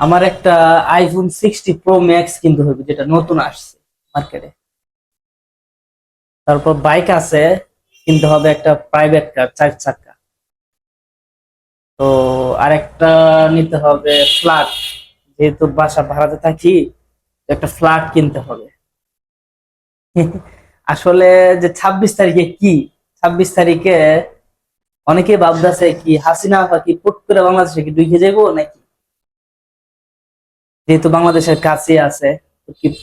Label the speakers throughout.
Speaker 1: আমার একটা iPhone sixty pro max কিনতে হবে, যেটা নতুন আসছে মার্কেটে তারপর বাইক আছে, কিনতে হবে একটা প্রাইভেট কার চার চাকা। তো আরেকটা নিতে হবে ফ্ল্যাট যেহেতু বাসা ভাড়াতে থাকি, একটা ফ্ল্যাট কিনতে হবে। আসলে যে ছাব্বিশ তারিখে কি? ছাব্বিশ তারিখে অনেকে ভাবতেছে কি, হাসিনা কি পুট করে বাংলাদেশে কি ঢুকে যাব নাকি? যেহেতু বাংলাদেশের কাছে আছে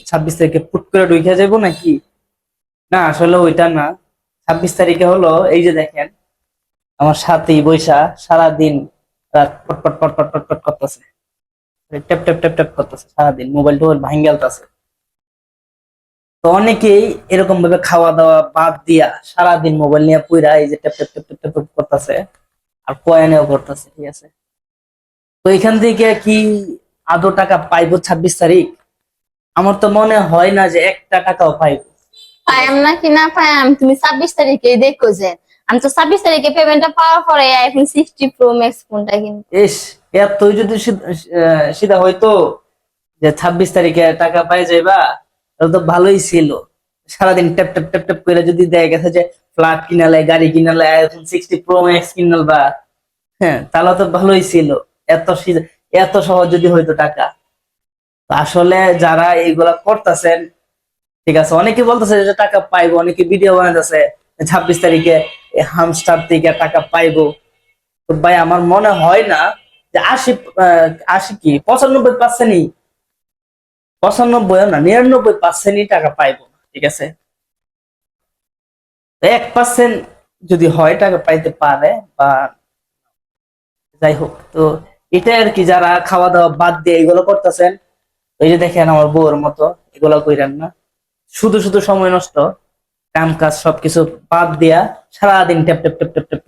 Speaker 1: ছাব্বিশ তারিখে পুট করে ঢুকে যাব নাকি? না, আসলে ওইটা না। ছাব্বিশ তারিখে হলো, এই যে দেখেন, আমার সাথেই বৈশা সারাদিন করতেছে। ট্যাপ ট্যাপ ট্যাপ ট্যাপ করতেছে সারাদিন, মোবাইল টোবাইল ভাঙ্গালতেছে তো অনেকেই এরকম ভাবে খাওয়া দাওয়া বাদ দিয়া সারাদিন মোবাইল নিয়ে পুইরা এই যে tap tap tap tap tap করতেছে, আর কয়েনেও করতেছে ঠিক আছে? তো এখান থেকে কি আদৌ টাকা পাইবো ছাব্বিশ তারিখ? আমার তো মনে হয় না যে একটা টাকাও পাইবো।
Speaker 2: না কি না পায়াম তুমি ছাব্বিশ তারিখে দেখো যে আমি তো ছাব্বিশ তারিখে পেমেন্টটা পাওয়ার পরে আইফোন সিক্সটি প্রো ম্যাক্স ফোনটা কিনবো।
Speaker 1: ইস এতই যদি সিধা হইতো যে ছাব্বিশ তারিখে টাকা পাই যাইবা তাহলে তো ভালোই ছিল। সারাদিন ট্যাপ ট্যাপ ট্যাপ ট্যাপ করে যদি দেখা গেছে যে ফ্ল্যাট কিনালে গাড়ি কিনালে আইফোন সিক্সটি প্রো ম্যাক্স কিনাল বা হ্যাঁ তাহলে তো ভালোই ছিল। এত এত সহজ যদি হইতো টাকা। আসলে যারা এইগুলা করতেছেন, ঠিক আছে, অনেকে বলতেছে যে টাকা পাইবো, অনেকে ভিডিও বানাইতেছে ছাব্বিশ তারিখে হামস্টার থেকে টাকা পাইবো। তো ভাই, আমার মনে হয় না যে আশি আশি কি, পঁচানব্বই পার্সেন্টই পঁচানব্বই না, নিরানব্বই পার্সেন্টই টাকা পাইবো, ঠিক আছে? এক পার্সেন্ট যদি হয়, টাকা পাইতে পারে বা যাই হোক, তো এটাই আর কি যারা খাওয়া দাওয়া বাদ দিয়ে এগুলো করতেছেন ওই যে দেখেন আমার বউর মতো, এগুলো কইরেন না। শুধু শুধু সময় নষ্ট কাম কাজ সবকিছু বাদ দিয়া সারাদিন tap tap tap tap tap